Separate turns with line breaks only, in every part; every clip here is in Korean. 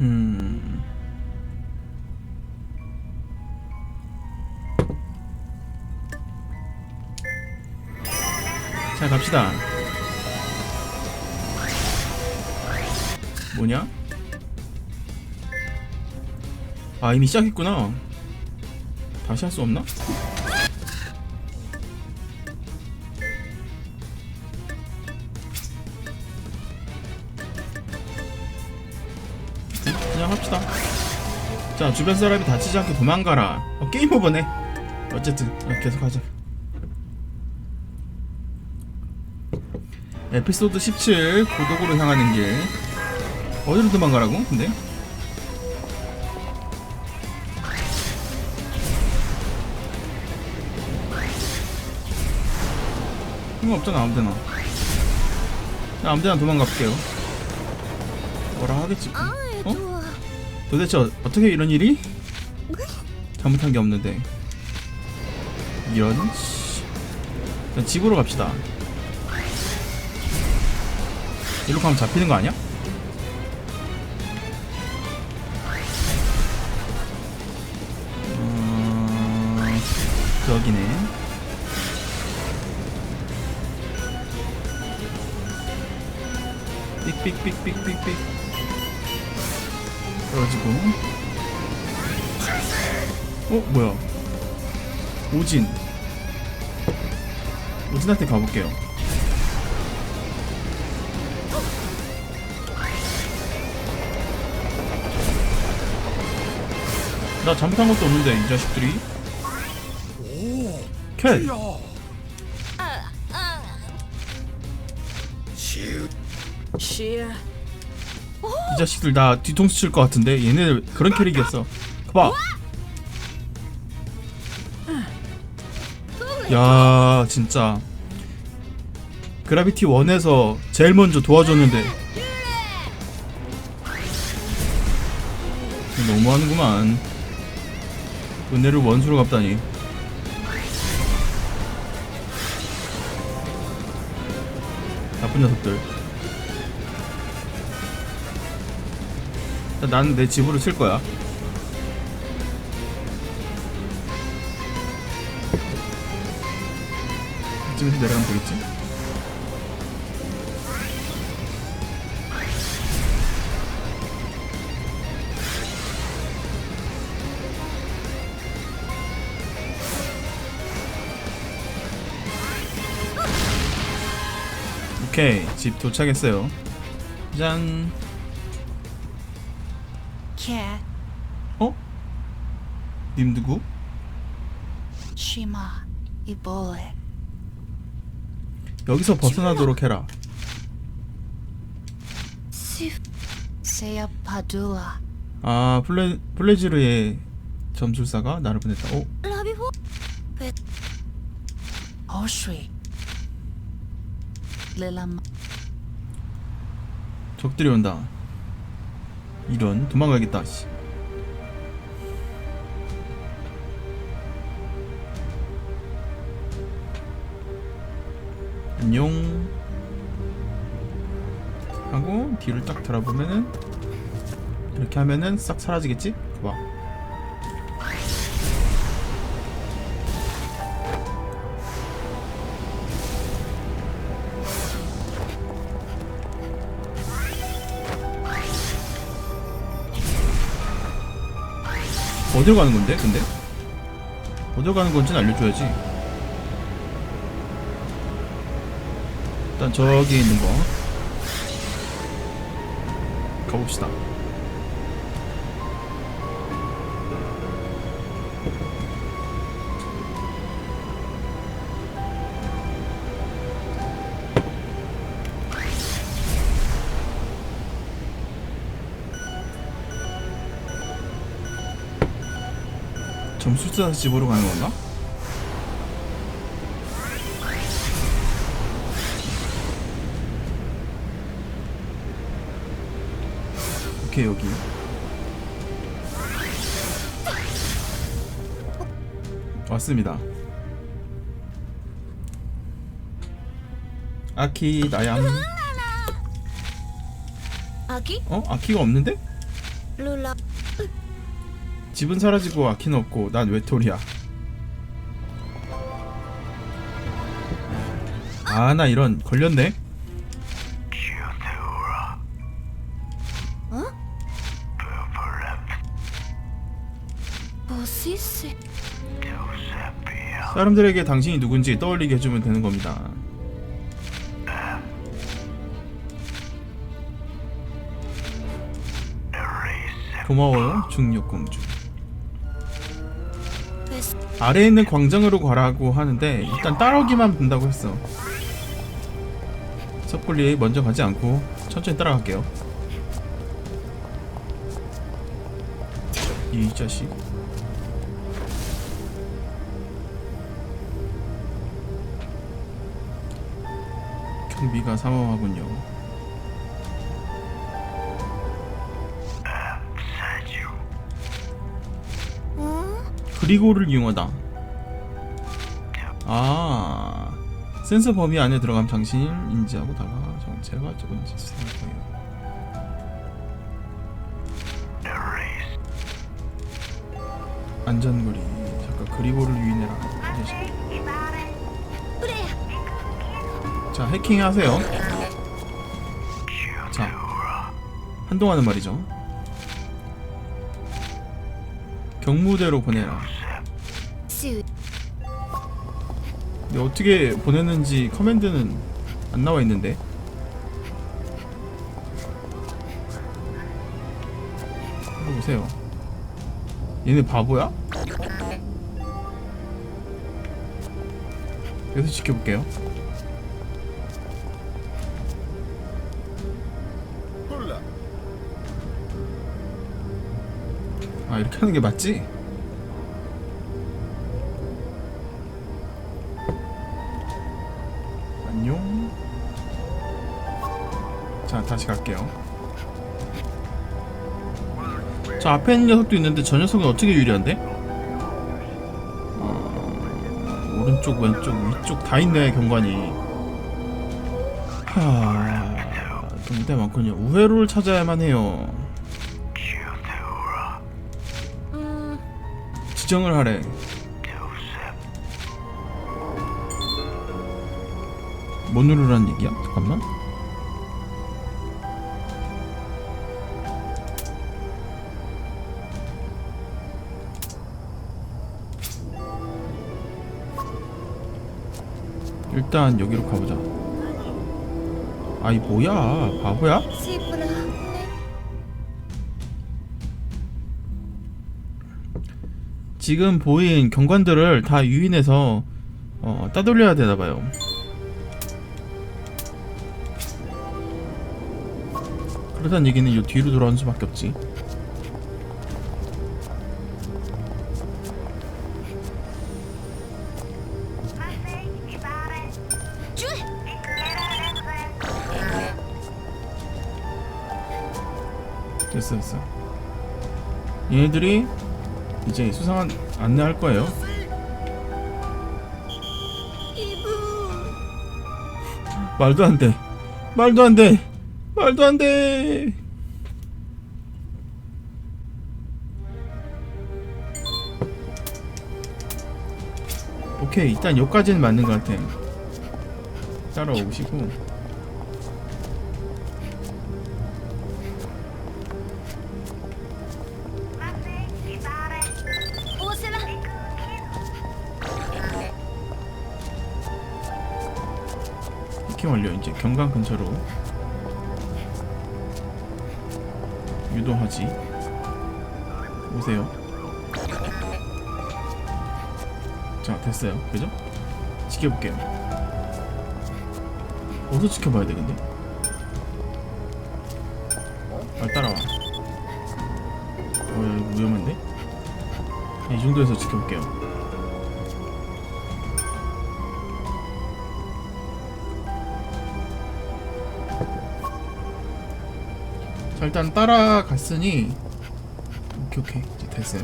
음. 자 갑시다. 뭐냐? 아 이미 시작했구나. 다시 할 수 없나? 자 주변 사람이 다치지 않게 도망가라. 어, 게임 오버네. 어쨌든 어, 계속 하자. 에피소드 17 고독으로 향하는 길. 어디로 도망가라고? 근데? 상관없잖아 아무데나 나 아무데나 도망갈게요 뭐라 하겠지 어? 도대체 어, 어떻게 이런 일이? 잘못한 게 없는데. 이런 집으로 갑시다. 이렇게 하면 잡히는 거 아니야? 음... 여기네. 삑삑삑삑삑삑 떨어지고. 어? 뭐야? 오진. 오진한테 가볼게요. 나 잘못한 것도 없는데 이 자식들이. 캣
Sheer.
이 자식들 나 뒤통수 칠 것 같은데? 얘네 그런 캐릭이었어. 봐봐. 야 진짜. 그라비티 1에서 제일 먼저 도와줬는데. 너무하는구만. 은혜를 원수로 갚다니. 나쁜 녀석들 자, 나는 내 집으로 칠 거야. 이쯤에서 내려가면 되겠지? 오케이 집 도착했어요 짠
Cat.
어? 님 누구?
Shima. Ibole.
여기서 벗어나도록 해라.
Seya Padula.
아 플레 플레지르의 점술사가 나를 보냈다. 어?
Labiho. But. Oshri. Lilam.
적들이 온다. 이런 도망가겠다. 씨. 안녕. 하고 뒤를 딱 돌아보면은 이렇게 하면은 싹 사라지겠지? 봐. 어디로 가는 건데? 근데? 어디로 가는 건지는 알려줘야지. 일단 저기 있는 거 가봅시다. 점술사 집으로 가는 건가? 오케이 여기 왔습니다 아키 나얌
Aki?
어? 아키가 없는데?
룰라
집은 사라지고 아키는 없고 난 외톨이야. 아 나 이런 걸렸네.
어?
사람들에게 당신이 누군지 떠올리게 해주면 되는 겁니다. 고마워요 중력공주. 아래에 있는 광장으로 가라고 하는데 일단 따라오기만 된다고 했어. 섣불리 먼저 가지 않고 천천히 따라갈게요. 이 자식. 경비가 삼엄하군요.
어?
그리고를 이용하다. 아 센서 범위 안에 들어가면 당신을 인지하고 다가 정체가 조금씩 수행할 거예요. 안전거리 잠깐 그리고를 유인해라. 자 해킹하세요. 자 한동안은 말이죠. 경무대로 보내라.
슈
근데 어떻게 보냈는지 커맨드는 안 나와 있는데. 보세요. 얘네 바보야? 여기서 지켜볼게요. 아 이렇게 하는 게 맞지? 안녕. 자, 다시 갈게요. 저 앞에 있는 녀석도 있는데 저 녀석은 어떻게 유리한데? 어, 오른쪽, 왼쪽, 위쪽 다 있네 경관이. 하, 근데 많군요. 우회로를 찾아야만 해요. 지정을 하래. 뭐 누르라는 얘기야? 잠깐만. 일단 여기로 가보자. 아이 뭐야 바보야? 지금 보인 경관들을 다 유인해서 어, 따돌려야 되나봐요. 그러단 얘기는 이 뒤로 돌아오는 수밖에 없지.
쭈
됐어 됐어. 얘네들이 이제 수상한 안내할 거예요. 말도 안 돼. 말도 안 돼. 말도 안 돼. 오케이 일단 여기까지는 맞는 것 같아. 따라오시고 완료. 이제 경관 근처로 유도하지. 오세요. 자 됐어요. 그죠? 지켜볼게요. 어디서 지켜봐야 돼 근데? 아 따라와. 어 위험한데? 이 정도에서 지켜볼게요. 자 일단 따라갔으니 오케이 오케이. 이제 됐어요.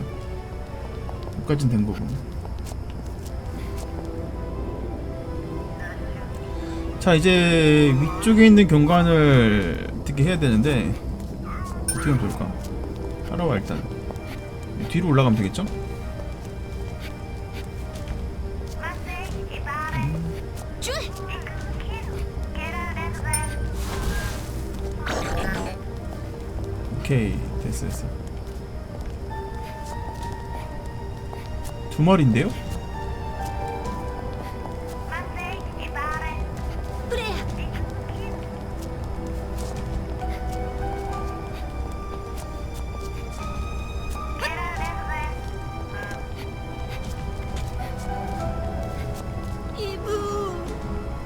여기까진 된 거고. 자 이제 위쪽에 있는 경관을 어떻게 해야 되는데 어떻게 하면 좋을까? 따라와 일단. 뒤로 올라가면 되겠죠? 오케이 됐어 됐어 두 마리인데요?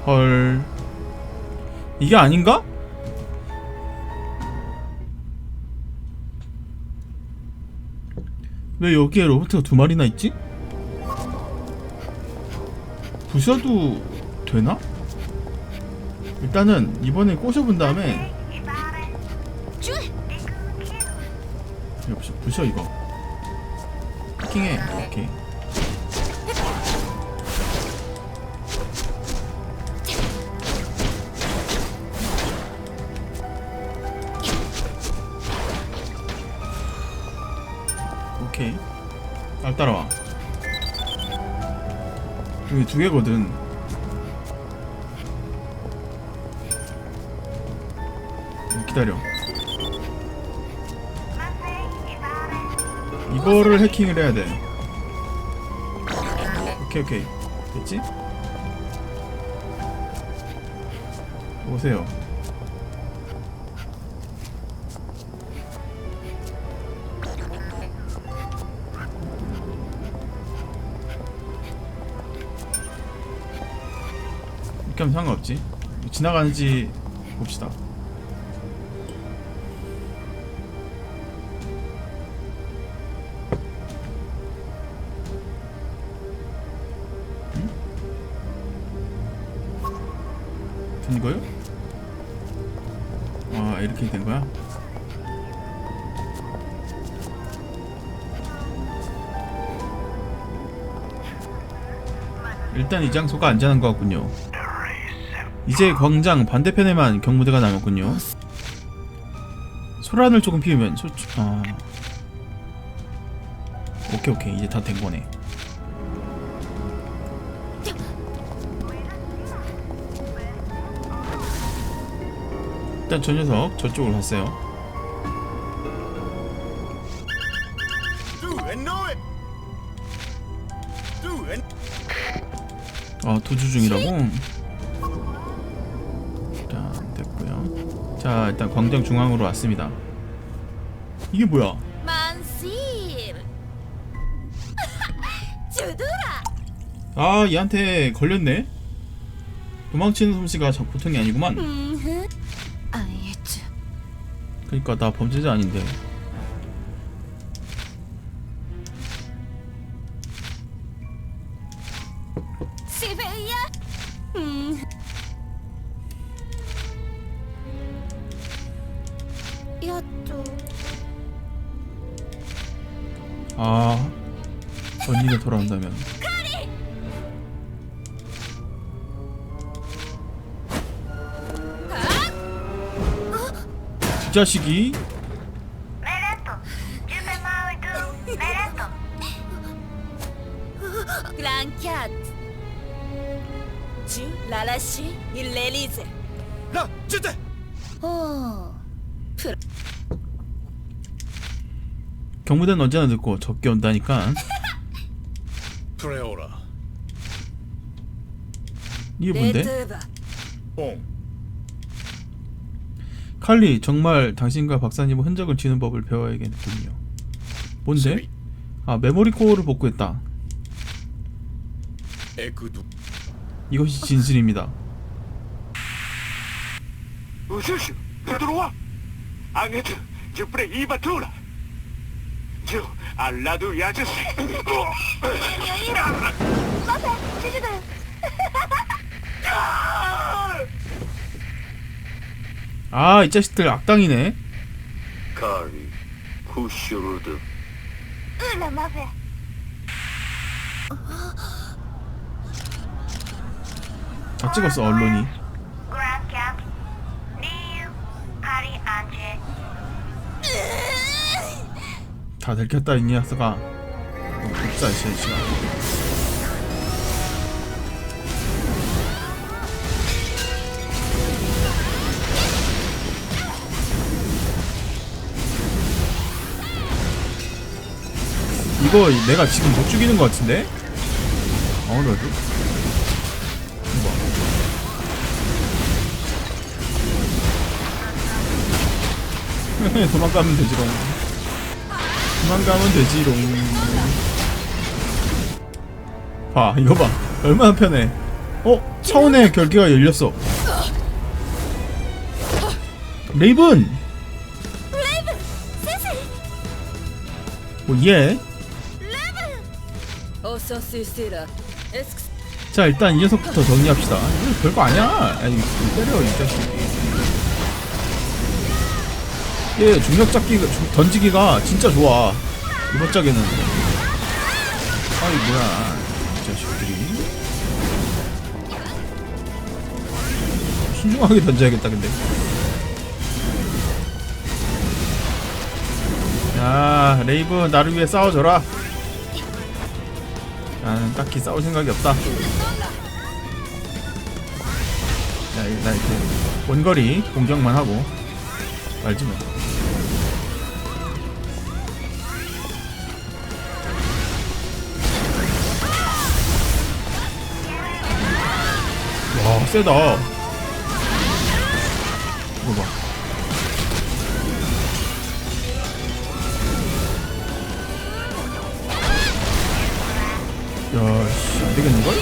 헐 이게 아닌가? 왜 여기에 로봇가 두 마리나 있지? 부셔도 되나? 일단은 이번에 꼬셔본 다음에
쭈!
이거 부셔, 부셔 이거 해킹해 오케이 날 따라와 여기 두 개거든 기다려 이거를 해킹을 해야 돼. 오케이 오케이 됐지? 오세요. 하면 상관없지. 지나가는지 봅시다. 된 거요? 아 이렇게 된 거야? 일단 이 장소가 안전한 것 같군요. 이제 광장 반대편에만 경무대가 남았군요. 소란을 조금 피우면 소... 아... 오케이 오케이 이제 다 된 거네. 일단 저 녀석 저쪽으로 갔어요. 아 도주 중이라고? 자 일단 광장 중앙으로 왔습니다. 이게 뭐야?
만실! 주드라!
아 얘한테 걸렸네. 도망치는 솜씨가 저 보통이 아니구만.
음흠. 아예 쭈.
그러니까 나 범죄자 아닌데. 돌아온다면. 이 자식이?
주 라라시 일레리제 어
경무대는 언제나 늦고 적게 온다니까.
프레오라.
이게 뭔데?
레드바.
칼리 정말 당신과 박사님은 흔적을 지는 법을 배워야겠군요. 뭔데? 아 메모리 코어를 복구했다.
에그두.
이것이 진실입니다.
우슈슈 들어와 앙헤트 주프레 이바투라 저 알라두 야저씨
아이 자식들 악당이네.
카리 쿠슈르드
으라 마베
다 찍었어 언론이. 다 들켰다 이 녀석아 어, 복사 이 시간. 이거 내가 지금 못 죽이는 것 같은데? 아무래도? 도망가면 되지롱 그만 가면 되지롱. 봐 아, 이거 봐. 얼마나 편해. 어? 차원의 결계가 열렸어. 레이븐! 오 예. 자 일단 이 녀석부터 정리합시다. 이거 별거 아니야. 아니 때려 이 자식 얘 중력 잡기가 주- 던지기가 진짜 좋아. 이번 짝에는. 아이 뭐야. 이 자식들이. 신중하게 던져야겠다 근데. 야 레이브 나를 위해 싸워줘라. 나는 딱히 싸울 생각이 없다. 야, 나 이렇게 원거리 공격만 하고. 말지 뭐. 세다. 이거 봐. 야, 씨, 안 되겠는걸?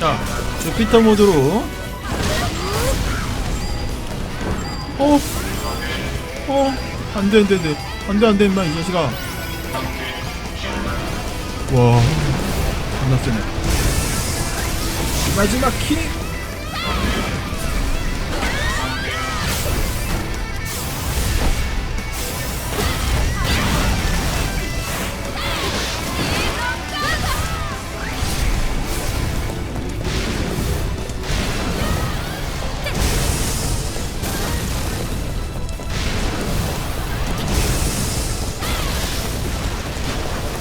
자, 주피터 모드로. 어, 어, 안 돼, 안 돼, 안 돼. 안 돼, 안 돼, 임마, 이 자식아. 와, 겁나 세네. 마지막 킥!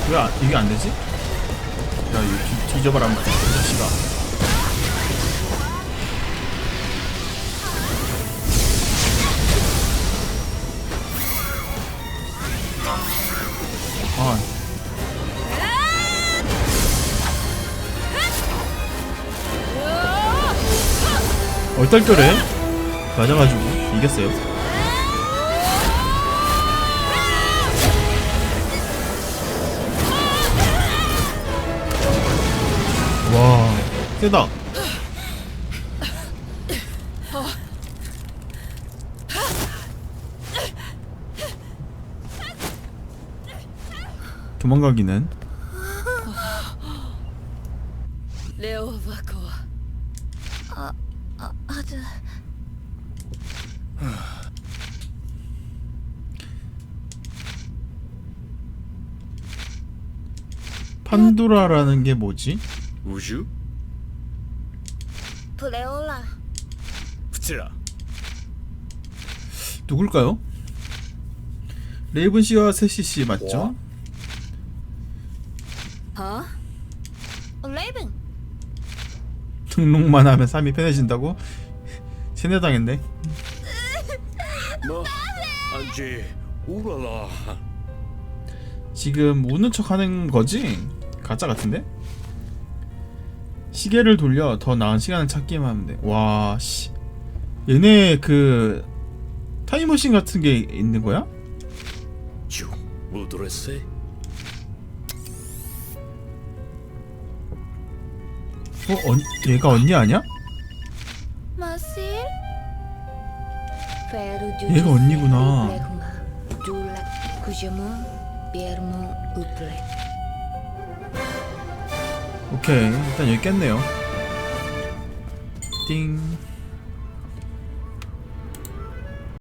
왜 안- 이게 안 되지? 야, 이거 뒤, 뒤져봐라, 한 번. 이 자식아. 아. 얼떨결에 맞아가지고 이겼어요. 와, 세다. 도망가기는 판도라라는 게 뭐지?
우주?
브레올라
붙이라.
누굴까요? 레이븐 씨와 세시 씨 맞죠?
뭐?
어? 어? 레이븐
등록만 하면 삶이 편해진다고? 세뇌당했네.
뭐? 안지 우라라.
지금 우는 척 하는 거지? 가짜 같은데? 시계를 돌려 더 나은 시간을 찾기만 하면 돼. 와, 씨. 얘네 그 타임머신 같은 게 있는 거야?
뭐
어, 언, 얘가 언니 아니야? 얘가 언니구나. 오케이, 일단 여기 깼네요. 띵.